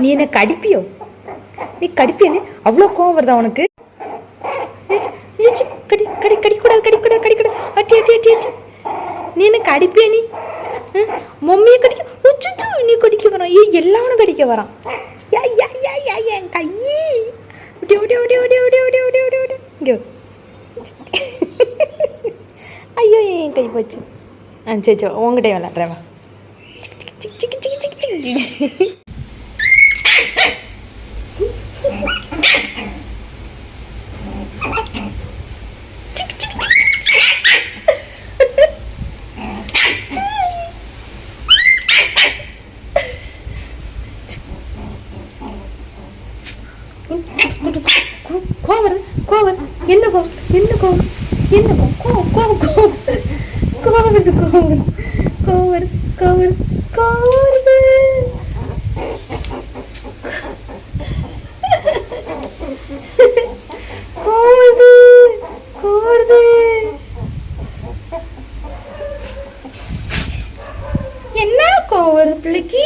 நீ என்ன கடிப்பியோ? நீ கடிப்பேன்னு அவ்வளோ கோவம் வருதா உனக்கு? ஏ, கடி கடி கடிக்கூடாது கடிக்கூடாது கடிக்கூடாது. அட்டி அட்டி அட்டி அட்டி. நீ என்ன கடிப்பியா நீ? மம்மியை கடிக்க உச்சுச்சு நீ கடிக்க வரான். ஏ எல்லாவனும் கடிக்க வரான். யா யா யா யா என் கையி ஓடி ஓடி ஓடி ஓடி ஓடி ஓடி ஓடி ஓடி ஓடி இங்கே ஐயோ என் கை போச்சு? ஆ சரி சரி உங்ககிட்ட விளாட்றேன் கோவம் கோவம் என்ன கோவம்? என்ன கோவம்? என்ன கோவம்? கோவம் கோவம் கோவம். கோவம் கோவம் கோவம் கோவம் ஒரு பிள்ளைக்கு